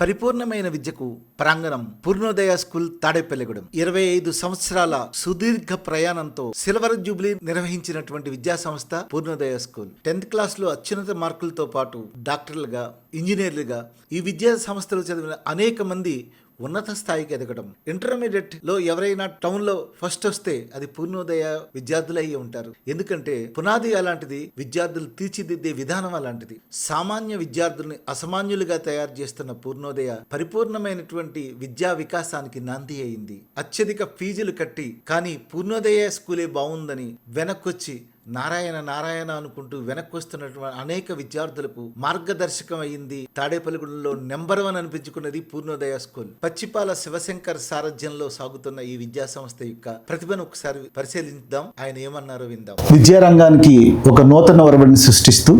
పరిపూర్ణమైన విద్యకు ప్రాంగణం పూర్ణోదయ స్కూల్ తాడేపల్లిగూడెం. ఇరవై ఐదు సంవత్సరాల సుదీర్ఘ ప్రయాణంతో సిల్వర్ జూబ్లీ నిర్వహించినటువంటి విద్యా సంస్థ పూర్ణోదయ స్కూల్. టెన్త్ క్లాస్లో అత్యున్నత మార్కులతో పాటు డాక్టర్లుగా ఇంజనీర్లుగా ఈ విద్యా సంస్థలు చదివిన అనేక మంది ఉన్నత స్థాయికి ఎదగడం. ఇంటర్మీడియట్లో ఎవరైనా టౌన్లో ఫస్ట్ వస్తే అది పూర్ణోదయ విద్యార్థులు అయ్యి ఉంటారు. ఎందుకంటే పునాది అలాంటిది విద్యార్థులు తీర్చిదిద్దే విధానం అలాంటిది. సామాన్య విద్యార్థుల్ని అసామాన్యులుగా తయారు చేస్తున్న పూర్ణోదయ పరిపూర్ణమైనటువంటి విద్యా వికాసానికి నాంది అయింది. అత్యధిక ఫీజులు కట్టి కానీ పూర్ణోదయ స్కూలే బాగుందని వెనక్కొచ్చి నారాయణ నారాయణ అనుకుంటూ వెనక్కి వస్తున్నటువంటి అనేక విద్యార్థులకు మార్గదర్శకం అయింది. తాడేపల్లిగూడెంలో నెంబర్ వన్ అనిపించుకున్నది పూర్ణోదయ స్కూల్. పచ్చిపాల శివశంకర్ సారథ్యంలో సాగుతున్న ఈ విద్యా సంస్థ యొక్క ప్రతిభను ఒకసారి పరిశీలిద్దాం. ఆయన ఏమన్నారో విందాం. విద్యారంగానికి ఒక నూతన ఒరవడిని సృష్టిస్తూ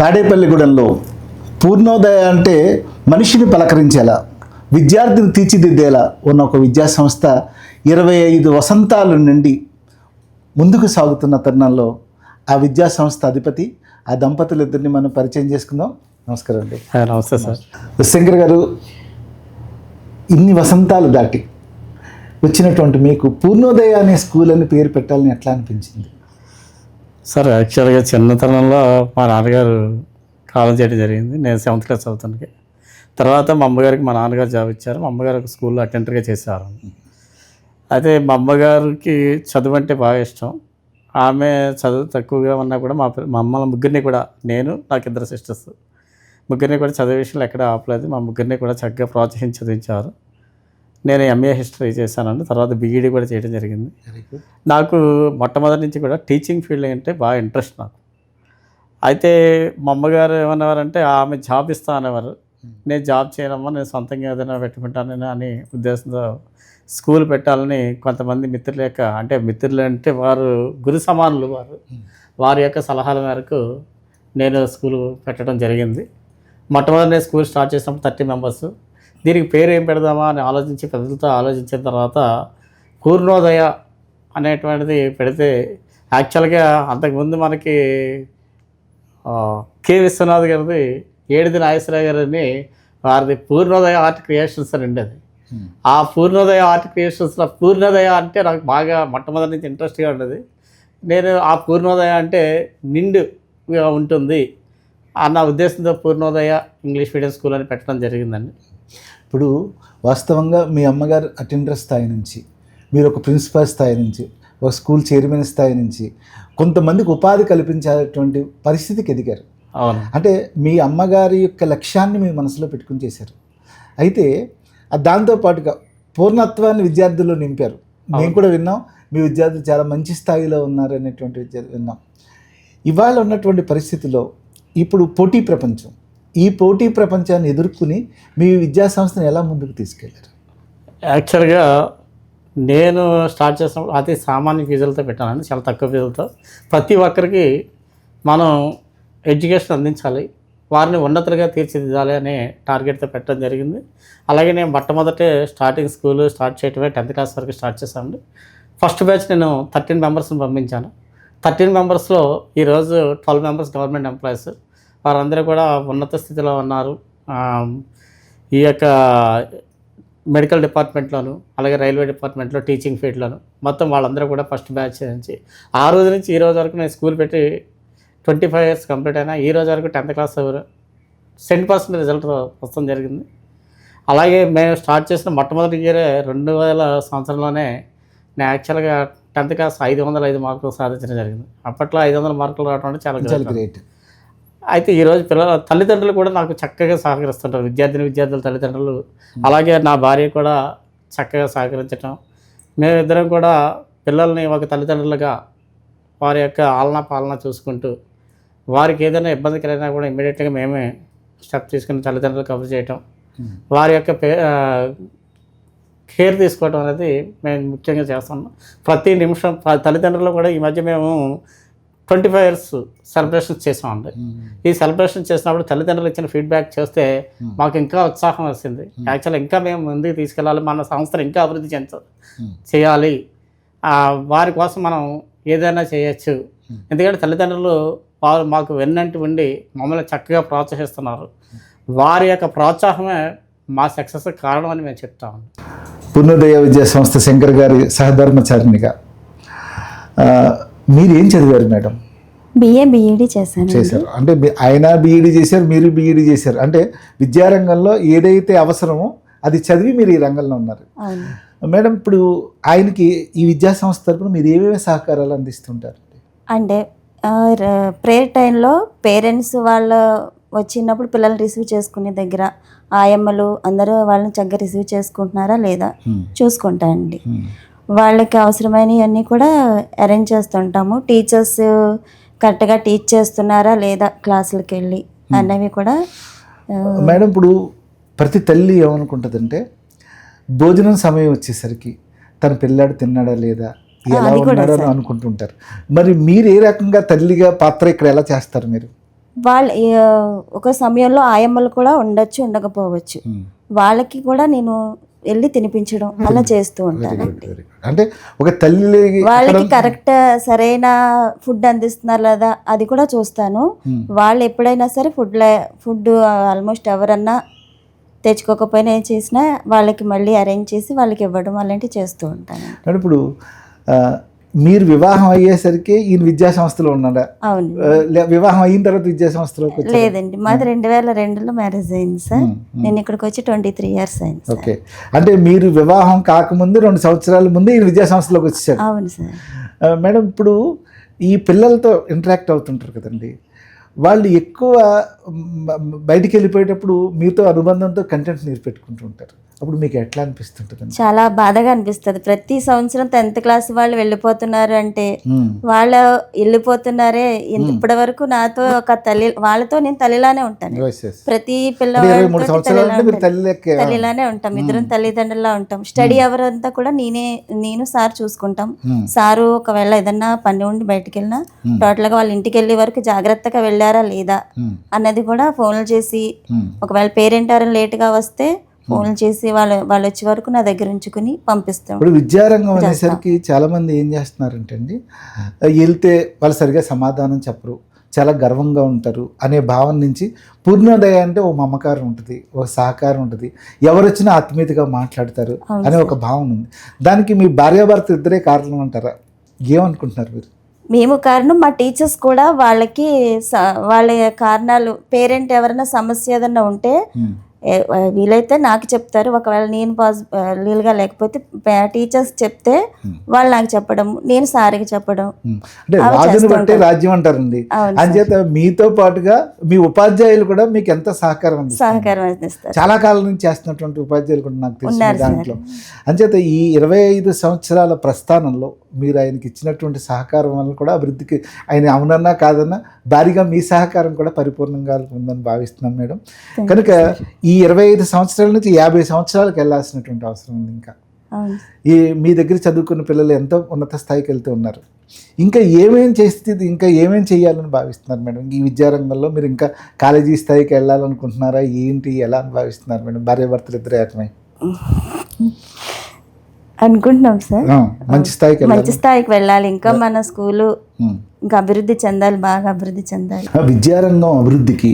తాడేపల్లిగూడెంలో పూర్ణోదయ అంటే మనిషిని పలకరించేలా విద్యార్థిని తీర్చిదిద్దేలా ఉన్న ఒక విద్యా సంస్థ ఇరవై ఐదు వసంతాల నుండి ముందుకు సాగుతున్న తరుణంలో ఆ విద్యా సంస్థ అధిపతి ఆ దంపతులిద్దరిని మనం పరిచయం చేసుకుందాం. నమస్కారం అండి. నమస్తే సార్. శంకర్ గారు ఇన్ని వసంతాలు దాటి వచ్చినటువంటి మీకు పూర్ణోదయ అనే స్కూల్ అని పేరు పెట్టాలని ఎట్లా అనిపించింది? సార్ యాక్చువల్గా చిన్నతనంలో మా నాన్నగారు కాలం చేయడం జరిగింది. నేను సెవెంత్ క్లాస్ చదువుతానికి తర్వాత మా అమ్మగారికి మా నాన్నగారు జాబ్ ఇచ్చారు. మా అమ్మగారు ఒక స్కూల్లో అటెండర్గా చేసేవారు. అయితే మా అమ్మగారికి చదువు అంటే బాగా ఇష్టం. ఆమె చదువు తక్కువగా ఉన్నా కూడా మా మా అమ్మ ముగ్గురిని కూడా నేను నాకు ఇద్దరు సిస్టర్స్ ముగ్గురిని కూడా చదివే విషయంలో ఎక్కడ ఆపలేదు. మా ముగ్గురిని కూడా చక్కగా ప్రోత్సహించి చదివించారు నేను ఎంఏ హిస్టరీ చేశానండి. తర్వాత బీఈడీ కూడా చేయడం జరిగింది. నాకు మొట్టమొదటి నుంచి కూడా టీచింగ్ ఫీల్డ్ అంటే బాగా ఇంట్రెస్ట్ నాకు. అయితే మా అమ్మగారు ఏమనేవారంటే ఆమె జాబ్ ఇస్తా అనేవారు. నేను జాబ్ చేయనమ్మా నేను సొంతంగా ఏదైనా పెట్టుకుంటానని అని ఉద్దేశంతో స్కూల్ పెట్టాలని కొంతమంది మిత్రుల యొక్క అంటే మిత్రులు అంటే వారు గురు సమానులు వారు. వారి యొక్క సలహాల మేరకు నేను స్కూల్ పెట్టడం జరిగింది. మొట్టమొదటి నేను స్కూల్ స్టార్ట్ చేసినప్పుడు థర్టీ మెంబర్స్. దీనికి పేరు ఏం పెడదామా అని ఆలోచించి పెద్దలతో ఆలోచించిన తర్వాత పూర్ణోదయ అనేటువంటిది పెడితే యాక్చువల్గా అంతకుముందు మనకి కె విశ్వనాథ్ గారిది ఏడిది నాగేశ్వరరావు గారిని వారిది పూర్ణోదయ ఆర్ట్ క్రియేషన్స్ అని ఉండేది. ఆ పూర్ణోదయ ఆర్ట్ క్రియేషన్స్లో పూర్ణోదయ అంటే నాకు బాగా మొట్టమొదటి నుంచి ఇంట్రెస్ట్గా ఉండేది. నేను ఆ పూర్ణోదయ అంటే నిండుగా ఉంటుంది అన్న ఉద్దేశంతో పూర్ణోదయ ఇంగ్లీష్ మీడియం స్కూల్ అని పెట్టడం జరిగిందండి. ఇప్పుడు వాస్తవంగా మీ అమ్మగారు అటెండర్ స్థాయి నుంచి మీరు ఒక ప్రిన్సిపల్ స్థాయి నుంచి ఒక స్కూల్ చైర్మన్ స్థాయి నుంచి కొంతమందికి ఉపాధి కల్పించేటువంటి పరిస్థితికి ఎదిగారు. అవును. అంటే మీ అమ్మగారి యొక్క లక్ష్యాన్ని మీ మనసులో పెట్టుకుని చేశారు. అయితే దాంతోపాటుగా పూర్ణత్వాన్ని విద్యార్థుల్లో నింపారు. మేము కూడా విన్నాం. మీ విద్యార్థులు చాలా మంచి స్థాయిలో ఉన్నారు అనేటువంటి విన్నాం. ఇవాళ ఉన్నటువంటి పరిస్థితిలో ఇప్పుడు పోటీ ప్రపంచం. ఈ పోటీ ప్రపంచాన్ని ఎదుర్కొని మీ విద్యా సంస్థను ఎలా ముందుకు తీసుకెళ్ళారు? యాక్చువల్గా నేను స్టార్ట్ చేసినప్పుడు అతి సామాన్య ఫీజులతో పెట్టానండి. చాలా తక్కువ ఫీజులతో. ప్రతి ఒక్కరికి మనం ఎడ్యుకేషన్ అందించాలి. వారిని ఉన్నతులుగా తీర్చిదిద్దాలి అనే టార్గెట్తో పెట్టడం జరిగింది. అలాగే నేను మొట్టమొదటే స్టార్టింగ్ స్కూల్ స్టార్ట్ చేయటమే టెన్త్ క్లాస్ వరకు స్టార్ట్ చేశాను ఫస్ట్ బ్యాచ్ నేను థర్టీన్ మెంబర్స్ని పంపించాను. థర్టీన్ మెంబర్స్లో ఈరోజు ట్వెల్వ్ మెంబర్స్ గవర్నమెంట్ ఎంప్లాయీస్. వారందరూ కూడా ఉన్నత స్థితిలో ఉన్నారు. ఈ యొక్క మెడికల్ డిపార్ట్మెంట్లోను అలాగే రైల్వే డిపార్ట్మెంట్లో టీచింగ్ ఫీల్డ్లోను. మొత్తం వాళ్ళందరూ కూడా ఫస్ట్ బ్యాచ్ నుంచి ఆ రోజు నుంచి ఈ రోజు వరకు నేను స్కూల్ పెట్టి ట్వంటీ ఫైవ్ ఇయర్స్ కంప్లీట్ అయినా ఈ రోజు వరకు tenth class cent percent result వస్తాం జరిగింది. అలాగే మేము స్టార్ట్ చేసిన మొట్టమొదటి ఇయరే రెండు వేల సంవత్సరంలోనే నేను యాక్చువల్గా టెన్త్ క్లాస్ ఐదు వందల ఐదు మార్కులు సాధించడం జరిగింది. అప్పట్లో ఐదు వందల మార్కులు రావడం అంటే చాలా. గ్రేట్ అయితే ఈరోజు పిల్లల తల్లిదండ్రులు కూడా నాకు చక్కగా సహకరిస్తుంటారు. విద్యార్థిని విద్యార్థుల తల్లిదండ్రులు. అలాగే నా భార్య కూడా చక్కగా సహకరించటం. మేమిద్దరం కూడా పిల్లల్ని ఒక తల్లిదండ్రులుగా వారి యొక్క ఆలనా పాలన చూసుకుంటూ వారికి ఏదైనా ఇబ్బంది కలిగినా కూడా ఇమ్మీడియట్గా మేమే స్టెప్ తీసుకుని తల్లిదండ్రులు కవర్ చేయటం. వారి యొక్క పే కేర్ తీసుకోవడం అనేది మేము ముఖ్యంగా చేస్తున్నాం ప్రతి నిమిషం తల్లిదండ్రులు కూడా ఈ మధ్య మేము ట్వంటీ ఫైవ్ ఇయర్స్ సెలబ్రేషన్స్ చేసామండి ఈ సెలబ్రేషన్ చేసినప్పుడు తల్లిదండ్రులు ఇచ్చిన ఫీడ్బ్యాక్ చేస్తే మాకు ఇంకా ఉత్సాహం వచ్చింది యాక్చువల్ ఇంకా మేము ముందుకు తీసుకెళ్ళాలి మన సంస్థను ఇంకా అభివృద్ధి చెంద చేయాలి. వారి కోసం మనం ఏదైనా చేయొచ్చు. ఎందుకంటే తల్లిదండ్రులు వారు మాకు వెన్నంటి ఉండి మమ్మల్ని చక్కగా ప్రోత్సహిస్తున్నారు. వారి యొక్క ప్రోత్సాహమే మా సక్సెస్ కారణం అని మేము చెప్తాము పూర్ణోదయ విద్యా సంస్థ శంకర్ గారి సహధర్మచారిణిగా. మీరు ఏం చదివారు మేడం? బిఏ బిఈడి చేశాను చేశారు. అంటే ఆయన బీఈడి చేశారు మీరు బీఈడి చేశారు. అంటే విద్యారంగంలో ఏదైతే అవసరమో అది చదివి మీరు ఈ రంగంలో ఉన్నారు. అవును. మేడం ఇప్పుడు ఆయనకి ఈ విద్యా సంస్థ తరపున మీరు ఏమేమి సహకారాలు అందిస్తుంటారు? అంటే ప్రేయర్ టైంలో పేరెంట్స్ వాళ్ళ వచ్చినప్పుడు పిల్లల్ని రిసీవ్ చేసుకునే దగ్గర ఆయమ్మలు అందరూ వాళ్ళని చక్కగా రిసీవ్ చేసుకుంటున్నారా లేదా చూసుకుంటానండి వాళ్ళకి అవసరమైనవన్నీ కూడా అరేంజ్ చేస్తుంటాము. టీచర్స్ కరెక్ట్గా టీచ్ చేస్తున్నారా లేదా క్లాసులకు వెళ్ళి అన్నవి కూడా మేడం ఇప్పుడు ప్రతి తల్లి ఏమనుకుంటుందంటే భోజనం సమయం వచ్చేసరికి తన పిల్లాడు తిన్నాడా లేదా ఎలా సార్. అనుకుంటుంటారు. మరి మీరు ఏ రకంగా తల్లిగా పాత్ర ఇక్కడ ఎలా చేస్తారు మీరు? వాళ్ళ ఒక సమయంలో ఆయమ్మలు కూడా ఉండొచ్చు ఉండకపోవచ్చు. వాళ్ళకి కూడా నేను వెళ్ళి తినిపించడం అలా చేస్తూ గుడ్ అంటే ఒక తల్లి వాళ్ళకి కరెక్ట్ సరైన ఫుడ్ అందిస్తున్నారు లేదా అది కూడా చూస్తాను. వాళ్ళు ఎప్పుడైనా సరే ఫుడ్ ఫుడ్ ఆల్మోస్ట్ ఎవరన్నా తెచ్చుకోకపోయినా ఏం చేసినా వాళ్ళకి మళ్ళీ అరేంజ్ చేసి వాళ్ళకి ఇవ్వడం అలాంటివి చేస్తూ ఉంటాను. ఇప్పుడు మీరు వివాహం అయ్యేసరికి ఈయన విద్యా సంస్థలో ఉన్నాడా వివాహం అయిన తర్వాత విద్యా సంస్థలోకి? లేదండి మాది రెండు వేల రెండులో మ్యారేజ్ అయింది సార్. నేను ఇక్కడికి వచ్చి ట్వంటీ త్రీ ఇయర్స్ అయింది ఓకే. అంటే మీరు వివాహం కాకముందు రెండు సంవత్సరాల ముందు ఈయన విద్యా సంస్థలోకి వచ్చేసాడు అవును సార్. మేడం ఇప్పుడు ఈ పిల్లలతో ఇంటరాక్ట్ అవుతుంటారు కదండి. వాళ్ళు ఎక్కువ బయటికి వెళ్ళిపోయేటప్పుడు మీతో అనుబంధంతో కంటెంట్ నీరు పెట్టుకుంటూ ఉంటారు. అప్పుడు మీకు ఎట్లా అనిపిస్తుంటుంది? చాలా బాధగా అనిపిస్తుంది. ప్రతి సంవత్సరం టెన్త్ క్లాస్ వాళ్ళు వెళ్ళిపోతున్నారు అంటే వాళ్ళు వెళ్ళిపోతున్నారే. ఇప్పటి వరకు నాతో ఒక తల్లి వాళ్ళతో నేను తల్లిలానే ఉంటాను. ప్రతి పిల్లవాడితో తల్లిలానే ఉంటాం. ఇద్దరం తల్లిదండ్రులా ఉంటాం. స్టడీ అవర్ అంతా కూడా నేనే నేను సార్ చూసుకుంటాం. సారు ఒకవేళ ఏదన్నా పని ఉండి బయటికి వెళ్ళినా టోటల్గా వాళ్ళ ఇంటికి వెళ్ళే వరకు జాగ్రత్తగా వెళ్ళారా లేదా మ్, అన్నది కూడా ఫోన్లు చేసి. ఒకవేళ పేరెంట్ ఎవరైనా లేట్గా వస్తే ఫోన్లు చేసి వాళ్ళు వాళ్ళు వచ్చే వరకు నా దగ్గర ఉంచుకుని పంపిస్తాం. ఇప్పుడు విద్యారంగం అనేసరికి చాలా మంది ఏం చేస్తున్నారంటే అండి వెళ్తే వాళ్ళు సరిగా సమాధానం చెప్పరు చాలా గర్వంగా ఉంటారు అనే భావన నుంచి పూర్ణోదయ అంటే ఓ మమకారం ఉంటుంది ఒక సహకారం ఉంటుంది. ఎవరు వచ్చినా ఆత్మీయతగా మాట్లాడతారు అనే ఒక భావన ఉంది. దానికి మీ భార్యాభర్త ఇద్దరే కారణం అంటారా? ఏమనుకుంటున్నారు మీరు? మేము కారణం మా టీచర్స్ కూడా వాళ్ళకి స- వాళ్ళ కారణాలు పేరెంట్ ఎవరైనా సమస్య ఏదన్నా ఉంటే వీలైతే నాకు చెప్తారు ఒకవేళ నేను పాజ్ లీల్గా లేకపోతే టీచర్స్ చెప్తే. వాళ్ళు నాకు చెప్పడం నేను సారికి చెప్పడం. అంటే రాజుని బట్టే ఉంటారు. రాజ్యం అంటారండి అంచేత మీతో పాటుగా మీ ఉపాధ్యాయులు కూడా మీకు ఎంత సహకారం సహకారం అందిస్తారు చాలా కాలం నుంచి చేస్తున్నటువంటి ఉపాధ్యాయులు కూడా నాకు సార్. దాంట్లో అంచేత ఈ ఇరవై ఐదు సంవత్సరాల ప్రస్థానంలో మీరు ఆయనకి ఇచ్చినటువంటి సహకారం వల్ల కూడా అభివృద్ధికి ఆయన అవునన్నా కాదన్నా భారీగా మీ సహకారం కూడా పరిపూర్ణంగా ఉందని భావిస్తున్నాం మేడం కనుక sir. ఈ ఇరవై ఐదు సంవత్సరాల నుంచి యాభై సంవత్సరాలకు వెళ్ళాల్సినటువంటి అవసరం ఉంది ఇంకా. ఈ మీ దగ్గర చదువుకున్న పిల్లలు ఎంతో ఉన్నత స్థాయికి వెళ్తూ ఉన్నారు. ఇంకా ఏమేం చేస్తే ఇంకా ఏమేం చేయాలని భావిస్తున్నారు మేడం? ఈ విద్యారంగంలో మీరు ఇంకా కాలేజీ స్థాయికి వెళ్ళాలనుకుంటున్నారా? ఏంటి? ఎలా అని భావిస్తున్నారు మేడం? భార్యాభర్తలు ఇద్దరు ఏకమై అనుకుంటున్నాం సార్. మంచి స్థాయికి మంచి స్థాయికి వెళ్ళాలి. ఇంకా మన స్కూలు. ఇంకా అభివృద్ధి చెందాలి బాగా అభివృద్ధి చెందాలి. విద్యారంగం అభివృద్ధికి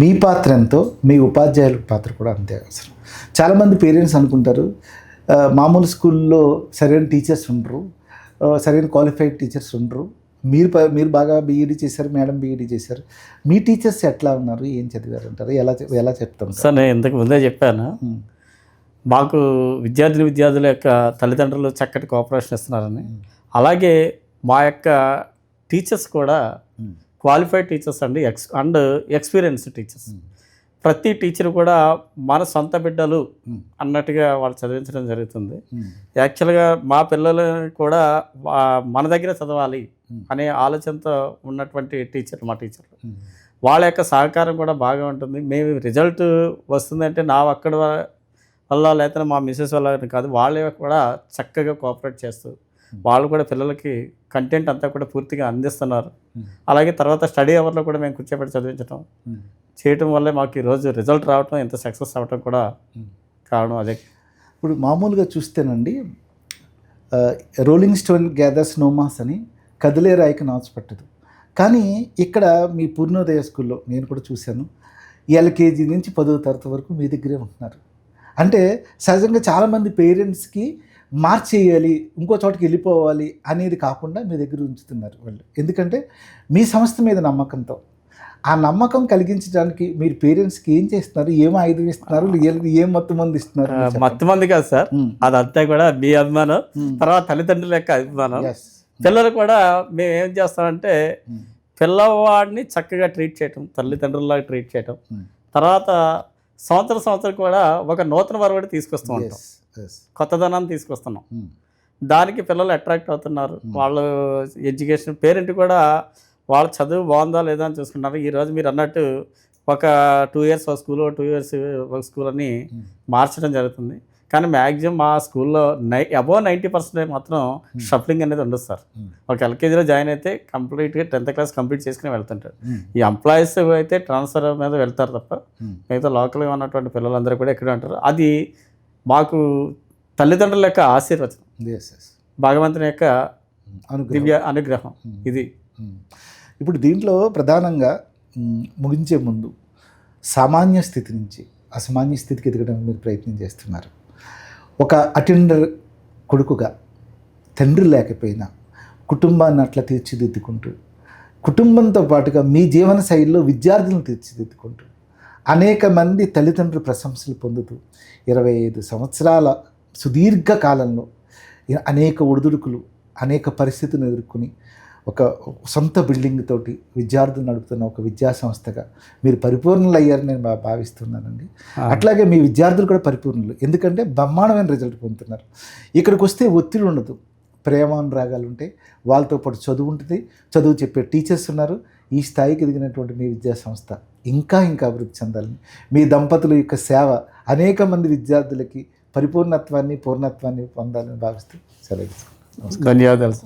మీ పాత్ర ఎంతో మీ ఉపాధ్యాయుల పాత్ర కూడా అంతే అవసరం. చాలామంది పేరెంట్స్ అనుకుంటారు మామూలు స్కూల్లో సరైన టీచర్స్ ఉండరు సరైన క్వాలిఫైడ్ టీచర్స్ ఉండరు. మీరు మీరు బాగా బీఈడీ చేశారు మేడం బీఈడీ చేశారు. మీ టీచర్స్ ఎట్లా ఉన్నారు ఏం చదివారు అంటారు ఎలా ఎలా చెప్తాం? సార్ నేను ఇంతకు ముందే చెప్పాను. మాకు విద్యార్థిని విద్యార్థుల యొక్క తల్లిదండ్రులు చక్కటి కోఆపరేషన్ ఇస్తున్నారని. అలాగే మా యొక్క టీచర్స్ కూడా క్వాలిఫైడ్ టీచర్స్ అండి ఎక్స్ అండ్ ఎక్స్పీరియన్స్ టీచర్స్. ప్రతి టీచర్ కూడా మన సొంత బిడ్డలు అన్నట్టుగా వాళ్ళు చదివించడం జరుగుతుంది. యాక్చువల్గా మా పిల్లలు కూడా మన దగ్గర చదవాలి అనే ఆలోచనతో ఉన్నటువంటి టీచర్ మా టీచర్లు. వాళ్ళ యొక్క సహకారం కూడా బాగా ఉంటుంది. మేము రిజల్ట్ వస్తుందంటే నా అక్కడ వల్ల లేకపోతే మా మిస్సెస్ వల్ల కాదు వాళ్ళే కూడా చక్కగా కోఆపరేట్ చేస్తూ వాళ్ళు కూడా పిల్లలకి కంటెంట్ అంతా కూడా పూర్తిగా అందిస్తున్నారు. అలాగే తర్వాత స్టడీ అవర్లో కూడా మేము కూర్చోబెట్టి చదివించడం చేయటం వల్లే మాకు ఈరోజు రిజల్ట్ రావటం ఇంత సక్సెస్ అవ్వటం కూడా. కారణం అదే. ఇప్పుడు మామూలుగా చూస్తేనండి rolling stone gathers no moss అని కదిలే రాయికి నాచు పట్టదు. కానీ ఇక్కడ మీ పూర్ణోదయ స్కూల్లో నేను కూడా చూశాను ఎల్కేజీ నుంచి పదో తరగతి వరకు మీ దగ్గరే ఉంటున్నారు. అంటే సహజంగా చాలామంది పేరెంట్స్కి మార్చేయాలి ఇంకో చోటకి వెళ్ళిపోవాలి అనేది కాకుండా మీ దగ్గర ఉంచుతున్నారు వాళ్ళు ఎందుకంటే మీ సంస్థ మీద నమ్మకంతో ఆ నమ్మకం కలిగించడానికి మీరు పేరెంట్స్కి ఏం చేస్తున్నారు ఏం ఆయుధం ఇస్తున్నారు ఏ- మొత్తం మంది ఇస్తున్నారు. మొత్తం మంది కాదు సార్. అదంతా కూడా మీ అభిమానం. తర్వాత తల్లిదండ్రుల యొక్క అభిమానం. పిల్లలు కూడా మేము ఏం చేస్తామంటే. పిల్లవాడిని చక్కగా ట్రీట్ చేయటం తల్లిదండ్రుల్లాగా ట్రీట్ చేయటం. తర్వాత సంవత్సరం సంవత్సరం కూడా ఒక నూతన వరవడి తీసుకొస్తూ ఉంటాం. కొత్తదనాన్ని తీసుకొస్తున్నాం. మ్మ్. దానికి పిల్లలు అట్రాక్ట్ అవుతున్నారు. వాళ్ళు ఎడ్యుకేషన్ పేరెంట్ కూడా వాళ్ళ చదువు బాగుందా లేదా అని చూసుకుంటారు ఈరోజు మీరు అన్నట్టు ఒక టూ ఇయర్స్ ఒక స్కూల్ టూ ఇయర్స్ ఒక స్కూల్ అని మార్చడం జరుగుతుంది. కానీ మ్యాక్సిమం మా స్కూల్లో నై అబోవ్ నైంటీ పర్సెంట్ మాత్రం షఫ్లింగ్ అనేది ఉండదు సార్. Hmm. ఒక ఎల్కేజీలో జాయిన్ అయితే కంప్లీట్గా టెన్త్ క్లాస్ కంప్లీట్ చేసుకుని వెళ్తుంటారు. ఈ ఎంప్లాయీస్ అయితే ట్రాన్స్ఫర్ మీద వెళ్తారు తప్ప. మిగతా లోకల్గా ఉన్నటువంటి పిల్లలందరూ కూడా ఇక్కడే ఉంటారు. అది మాకు తల్లిదండ్రుల యొక్క ఆశీర్వచనం. భగవంతుని యొక్క అనుగ్రహం. దివ్య అనుగ్రహం Hmm. ఇది మ్మ్. ఇప్పుడు దీంట్లో ప్రధానంగా మ్మ్, ముగించే ముందు సామాన్య స్థితి నుంచి అసామాన్య స్థితికి ఎదగడానికి మీరు ప్రయత్నం చేస్తున్నారు ఒక అటెండర్ కొడుకుగా తండ్రి లేకపోయినా కుటుంబాన్ని అట్లా తీర్చిదిద్దుకుంటూ కుటుంబంతో పాటుగా మీ జీవన శైలిలో విద్యార్థులను తీర్చిదిద్దుకుంటూ అనేక మంది తల్లిదండ్రుల ప్రశంసలు పొందుతూ ఇరవై ఐదు సంవత్సరాల సుదీర్ఘ కాలంలో అనేక ఒడిదుడుకులు అనేక పరిస్థితులను ఎదుర్కొని ఒక సొంత బిల్డింగ్ తోటి విద్యార్థులు నడుపుతున్న ఒక విద్యా సంస్థగా మీరు పరిపూర్ణులు అయ్యారని నేను భావిస్తున్నానండి. అట్లాగే మీ విద్యార్థులు కూడా పరిపూర్ణులు. ఎందుకంటే బ్రహ్మాండమైన రిజల్ట్ పొందుతున్నారు. ఇక్కడికి వస్తే ఒత్తిడి ఉండదు. ప్రేమానురాగాలు ఉంటాయి వాళ్ళతో పాటు చదువు ఉంటుంది. చదువు చెప్పే టీచర్స్ ఉన్నారు. ఈ స్థాయికి ఎదిగినటువంటి మీ విద్యా సంస్థ ఇంకా ఇంకా అభివృద్ధి చెందాలని మీ దంపతుల యొక్క సేవ అనేక మంది విద్యార్థులకి పరిపూర్ణత్వాన్ని పూర్ణత్వాన్ని పొందాలని భావిస్తూ సెలవు ధన్యవాదాలు.